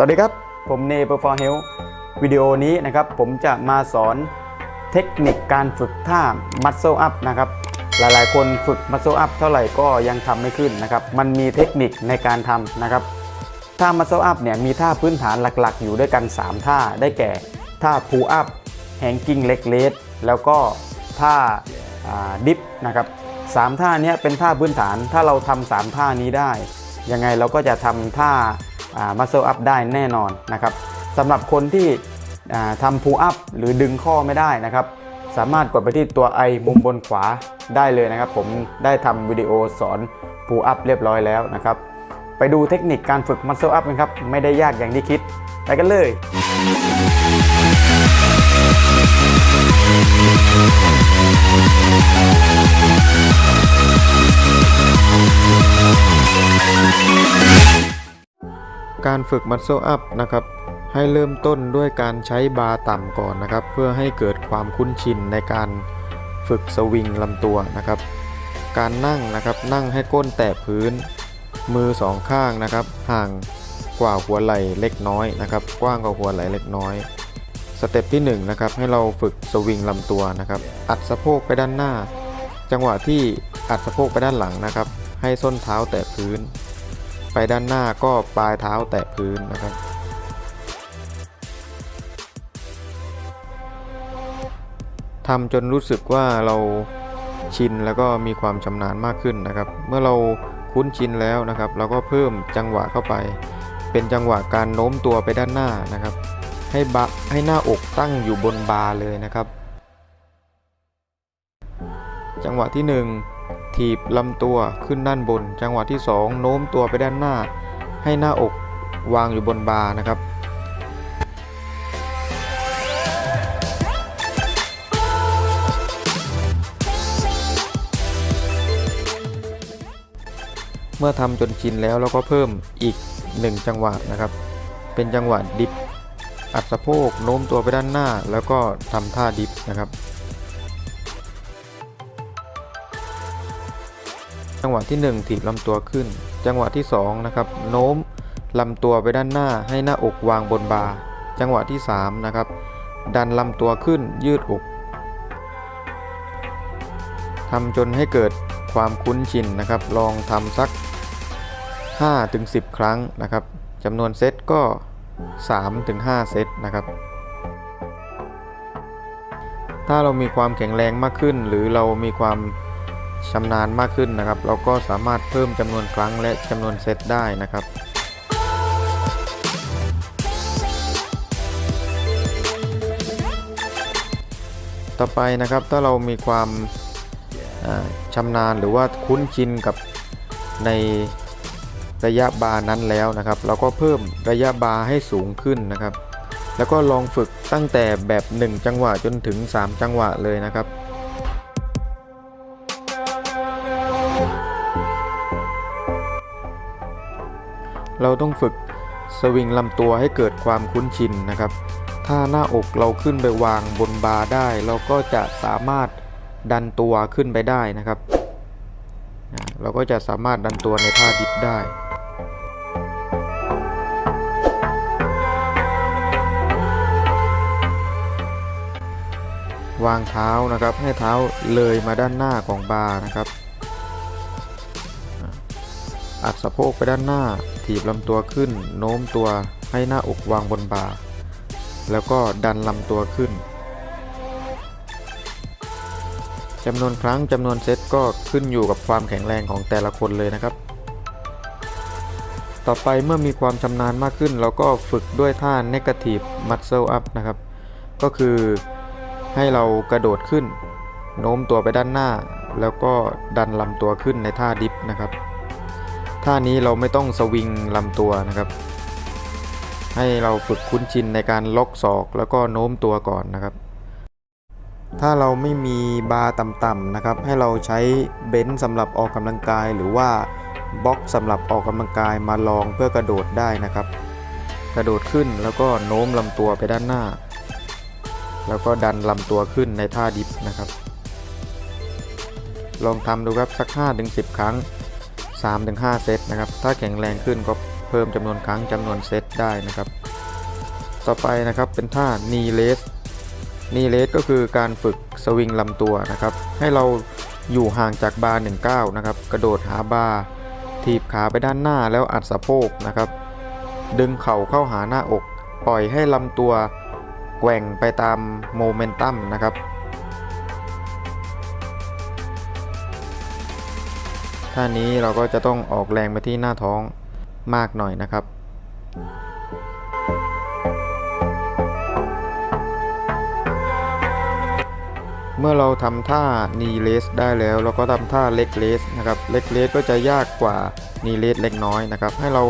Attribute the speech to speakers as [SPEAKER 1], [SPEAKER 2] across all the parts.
[SPEAKER 1] สวัสดีครับ ผมเนเปอร์ฟอร์เฮลวิดีโอนี้นะครับผมจะมาสอนเทคนิคการฝึกท่า Muscle Up นะครับหลายๆ คนฝึก Muscle Up เท่าไหร่ก็ยังทำไม่ขึ้นนะครับมันมีเทคนิคในการทำนะครับท่า Muscle Up เนี่ยมีท่าพื้นฐานหลักๆ อยู่ด้วยกัน 3 ท่าได้แก่ท่า Pull Up Hanging Leg Raise แล้วก็ท่าดิฟนะครับสามท่านี้เป็นท่าพื้นฐานถ้าเราทำสามท่านี้ได้ยังไงเราก็จะทำท่า muscle up ได้แน่นอนนะครับสำหรับคนที่ทำ pull up หรือดึงข้อไม่ได้นะครับ สามารถกดไปที่ตัว i มุมบนขวาได้เลยนะครับ ผมได้ทำวิดีโอสอน pull up เรียบร้อยแล้วนะครับ ไปดูเทคนิคการฝึก muscle up กันครับ ไม่ได้ยากอย่างที่คิด ไปกันเลย
[SPEAKER 2] การฝึก Muscle Up นะครับให้เริ่มต้นด้วยการใช้บาร์ต่ำก่อนนะครับ เพื่อให้เกิดความคุ้นชินในการฝึกสวิงลำตัวนะครับ การนั่งนะครับนั่งให้ก้นแตะพื้น มือสองข้างนะครับ ห่างกว่าหัวไหล่เล็กน้อยนะครับ กว้างกว่าหัวไหล่เล็กน้อย สเต็ปที่1นงนะครับให้เราฝึกสวิงลำตัวนะครับ อัดสะโพกไปด้านหน้า จังหวะที่อัดสะโพกไปด้านหลังนะครับ ให้ส้นเท้าแตะพื้น ไปด้านหน้าก็ปลายเท้าแตะพื้นนะครับ ทำจนรู้สึกว่าเราชินแล้วก็มีความชำนาญมากขึ้นนะครับ เมื่อเราคุ้นชินแล้วนะครับ เราก็เพิ่มจังหวะเข้าไป เป็นจังหวะการโน้มตัวไปด้านหน้านะครับ ให้บะให้หน้าอกตั้งอยู่บนบาร์เลยนะครับ จังหวะที่ 1 ถีบลำตัวขึ้นด้านบน จังหวะที่ 2 โน้มตัวไปด้านหน้า ให้หน้าอกวางอยู่บนบาร์นะครับเมื่อทำจนชินแล้วเราก็เพิ่มอีก 1 จังหวะนะครับ เป็นจังหวะดิฟอัดสะโพกโน้มตัวไปด้านหน้า แล้วก็ทำท่าดิฟนะครับ จังหวะที่ 1 ถีบลำตัวขึ้น จังหวะที่2นะครับโน้มลำตัวไปด้านหน้าให้หน้าอกวางบนบาจังหวะที่3นะครับดันลำตัวขึ้นยืดอกทำจนให้เกิดความคุ้นชินนะครับ ลองทำสัก 5-10 ครั้งนะครับจำนวนเซตก็ 3-5 เซตนะครับ ถ้าเรามีความแข็งแรงมากขึ้น หรือเรามีความ ชำนาญมากขึ้นนะครับ เราก็สามารถเพิ่มจำนวนครั้งและจำนวนเซตได้นะครับต่อไปนะครับถ้าเรามีความชำนาญหรือว่าคุ้นชินกับในระยะบาร์นั้นแล้วนะครับ เราก็เพิ่มระยะบาร์ให้สูงขึ้นนะครับ แล้วก็ลองฝึกตั้งแต่แบบ 1 จังหวะจนถึง 3 จังหวะเลยนะครับ เราต้องฝึกสวิงลำตัวให้เกิดความคุ้นชินนะครับ ถ้าหน้าอกเราขึ้นไปวางบนบาร์ได้ เราก็จะสามารถดันตัวขึ้นไปได้นะครับ เราก็จะสามารถดันตัวในท่าดิฟได้วางเท้านะครับให้เท้าเลยมาด้านหน้าของบาร์นะครับ สะโพกไปด้านหน้า ถีบลำตัวขึ้น โน้มตัวให้หน้าอกวางบนบ่า แล้วก็ดันลำตัวขึ้นจำนวนครั้งจำนวนเซตก็ขึ้นอยู่กับความแข็งแรงของแต่ละคนเลยนะครับ ต่อไปเมื่อมีความชำนาญมากขึ้น เราก็ฝึกด้วยท่า negative muscle up นะครับ ก็คือให้เรากระโดดขึ้น โน้มตัวไปด้านหน้า แล้วก็ดันลำตัวขึ้นในท่าดิฟนะครับ ท่านี้เราไม่ต้องสวิงลำตัวนะครับ ให้เราฝึกคุ้นชินในการล็อกศอกแล้วก็โน้มตัวก่อนนะครับ ถ้าเราไม่มีบาร์ต่ำๆนะครับ ให้เราใช้เบนซ์สำหรับออกกำลังกาย หรือว่าบล็อกสำหรับออกกำลังกายมาลองเพื่อกระโดดได้นะครับ กระโดดขึ้นแล้วก็โน้มลำตัวไปด้านหน้า แล้วก็ดันลำตัวขึ้นในท่าดิฟนะครับ ลองทำดูครับสัก 5-10 ครั้ง 3-5 เซตนะครับ ถ้าแข็งแรงขึ้นก็เพิ่มจำนวนครั้งจำนวนเซตได้นะครับ ต่อไปนะครับเป็นท่า knee raise knee raise ก็คือการฝึกสวิงลำตัวนะครับ ให้เราอยู่ห่างจากบาร์19นะครับ กระโดดหาบาร์ถีบขาไปด้านหน้าแล้วอัดสะโพกนะครับ ดึงเข่าเข้าหาหน้าอก ปล่อยให้ลำตัวแกว่งไปตามโมเมนตัมนะครับ ท่านี้เราก็จะต้องออกแรงไปที่หน้าท้องมากหน่อยนะครับ เมื่อเราทำท่า knee r e s ได้แล้ว เราก็ทำท่า leg raise นะครับ leg raise ก็จะยากกว่า knee r e s เล็กน้อยนะครับ ให้เรา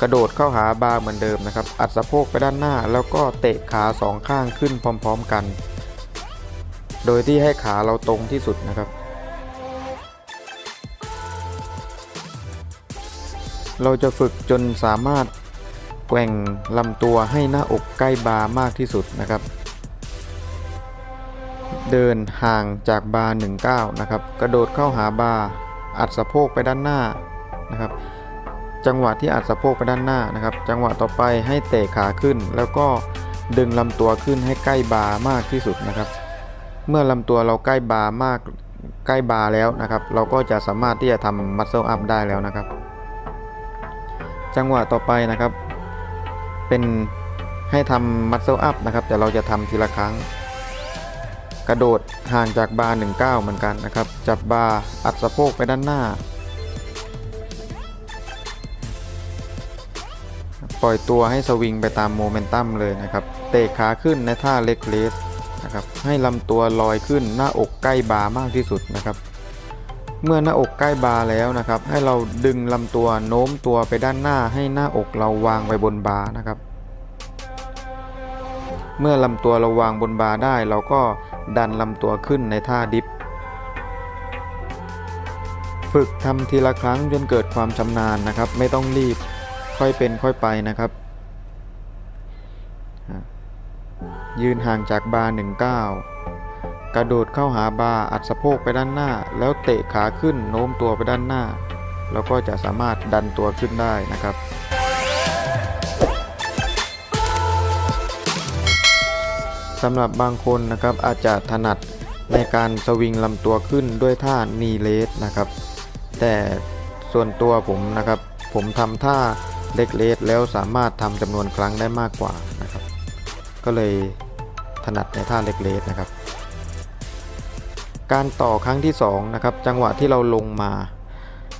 [SPEAKER 2] กระโดดเข้าหาบาร์เหมือนเดิมนะครับ อัดสะโพกไปด้านหน้า แล้วก็เตะขาสองข้างขึ้นพร้อม ๆกัน โดยที่ให้ขาเราตรงที่สุดนะครับ เราจะฝึกจนสามารถแกว่งลำตัวให้หน้าอกใกล้บาร์มากที่สุดนะครับ เดินห่างจากบาร์19นะครับ กระโดดเข้าหาบาร์อัดสะโพกไปด้านหน้านะครับ จังหวะที่อัดสะโพกไปด้านหน้านะครับ จังหวะต่อไปให้เตะขาขึ้น แล้วก็ดึงลำตัวขึ้นให้ใกล้บาร์มากที่สุดนะครับ เมื่อลำตัวเราใกล้บาร์มากใกล้บาร์แล้วนะครับ เราก็จะสามารถที่จะทำมัสเซลอัพได้แล้วนะครับ จังหวะต่อไปนะครับ เป็นให้ทำมัสเซลอัพนะครับแต่เราจะทำทีละครั้ง กระโดดห่างจากบาร์19 เหมือนกันนะครับ จับบาร์อัดสะโพกไปด้านหน้า ปล่อยตัวให้สวิงไปตามโมเมนตัมเลยนะครับ เตะขาขึ้นในท่าเล็กเลสนะครับให้ลำตัวลอยขึ้นหน้าอกใกล้บาร์มากที่สุดนะครับ เมื่อหน้าอกใกล้บาร์แล้วนะครับ ให้เราดึงลำตัวโน้มตัวไปด้านหน้าให้หน้าอกเราวางไปบนบาร์นะครับ เมื่อลำตัวเราวางบนบาร์ได้เราก็ดันลำตัวขึ้นในท่าดิฟฝึกทำทีละครั้งจนเกิดความชำนาญนะครับ ไม่ต้องรีบค่อยเป็นค่อยไปนะครับ ยืนห่างจากบาร์19ก กระโดดเข้าหาบาร์อัดสะโพกไปด้านหน้า แล้วเตะขาขึ้นโน้มตัวไปด้านหน้า แล้วก็จะสามารถดันตัวขึ้นได้นะครับ สำหรับบางคนนะครับอาจจะถนัดในการสวิงลำตัวขึ้นด้วยท่านีเลสนะครับ แต่ส่วนตัวผมนะครับ ผมทำท่าเล็กเลสแล้วสามารถทำจำนวนครั้งได้มากกว่านะครับ ก็เลยถนัดในท่าเล็กเลสนะครับ การต่อครั้งที่2นะครับจังหวะที่เราลงมา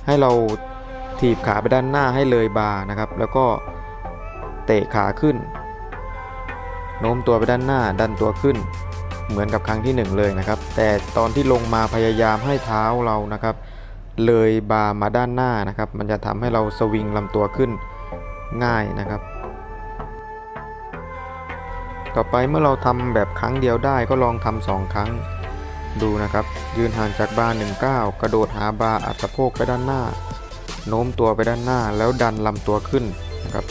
[SPEAKER 2] ให้เราถีบขาไปด้านหน้าให้เลยบาร์นะครับ แล้วก็เตะขาขึ้น โน้มตัวไปด้านหน้าดันตัวขึ้น เหมือนกับครั้งที่ 1 เลยนะครับ แต่ตอนที่ลงมาพยายามให้เท้าเรานะครับ เลยบาร์มาด้านหน้านะครับ มันจะทำให้เราสวิงลำตัวขึ้นง่ายนะครับ ต่อไปเมื่อเราทำแบบครั้งเดียวได้ก็ลองทำสองครั้ง ดูนะครับ ยืนห่างจากบาร์19 กระโดดหาบาร์อัดสะโพกไปด้านหน้า โน้มตัวไปด้านหน้าแล้วดันลำตัวขึ้นนะครับ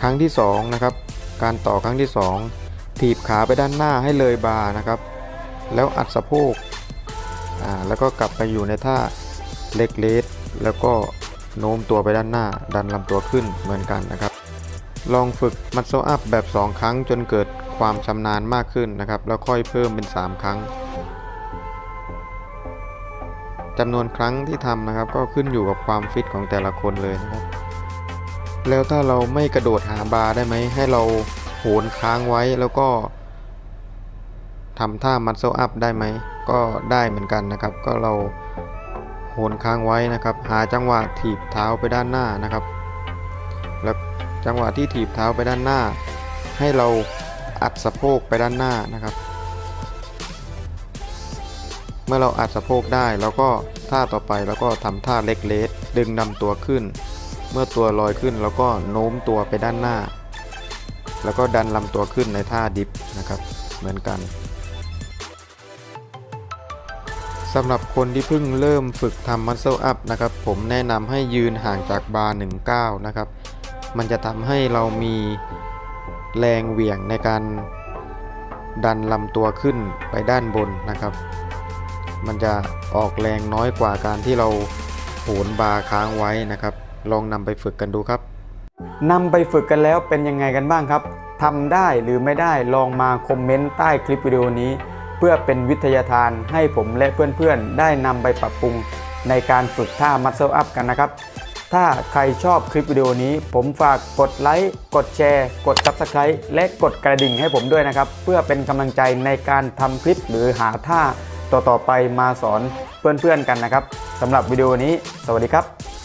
[SPEAKER 2] ครั้งที่สองนะครับการต่อครั้งที่ 2 ถีบขาไปด้านหน้าให้เลยบาร์นะครับ แล้วอัดสะโพกอ่าแล้วก็กลับไปอยู่ในท่าเล็กเลสแล้วก็โน้มตัวไปด้านหน้า ดันลำตัวขึ้นเหมือนกันนะครับ ลองฝึกมัดโซอัพแบบ 2 ครั้งจนเกิดความชำนาญมากขึ้นนะครับ แล้วค่อยเพิ่มเป็น 3 ครั้ง จำนวนครั้งที่ทำนะครับ ก็ขึ้นอยู่กับความฟิตของแต่ละคนเลยนะครับ แล้วถ้าเราไม่กระโดดหาบาร์ได้ไหม ให้เราโหนค้างไว้แล้วก็ทำท่ามัดโซอัพได้ไหม ก็ได้เหมือนกันนะครับ ก็เราโหนค้างไว้นะครับ หาจังหวะถีบเท้าไปด้านหน้านะครับ แล้วจังหวะที่ถีบเท้าไปด้านหน้า ให้เราอัดสะโพกไปด้านหน้านะครับ เมื่อเราอัดสะโพกได้แล้วก็ท่าต่อไปแล้วก็ทำท่าเล็กเลสดึงนำตัวขึ้น เมื่อตัวลอยขึ้นแล้วก็โน้มตัวไปด้านหน้า แล้วก็ดันลำตัวขึ้นในท่าดิฟนะครับ เหมือนกันสำหรับคนที่เพิ่งเริ่มฝึกทำมัสเซลอัพนะครับ ผมแนะนำให้ยืนห่างจากบาร์19 นะครับ มันจะทำให้เรามีแรงเหวี่ยงในการดันลำตัวขึ้นไปด้านบนนะครับ มันจะออกแรงน้อยกว่าการที่เราโหนบาร์ค้างไว้นะครับ ลองนำไปฝึกกันดูครับ
[SPEAKER 1] นำไปฝึกกันแล้วเป็นยังไงกันบ้างครับทำได้หรือไม่ได้ลองมาคอมเมนต์ใต้คลิปวิดีโอนี้ เพื่อเป็นวิทยาทานให้ผมและเพื่อนๆ ได้นำไปปรับปรุงในการฝึกท่า Muscle Up กันนะครับ ถ้าใครชอบคลิปวิดีโอนี้ ผมฝากกดไลค์กดแชร์ กด Subscribe และกดกระดิ่งให้ผมด้วยนะครับ เพื่อเป็นกำลังใจในการทำคลิปหรือหาท่า ต่อๆไปมาสอนเพื่อนๆกันนะครับสำหรับวิดีโอนี้ สวัสดีครับ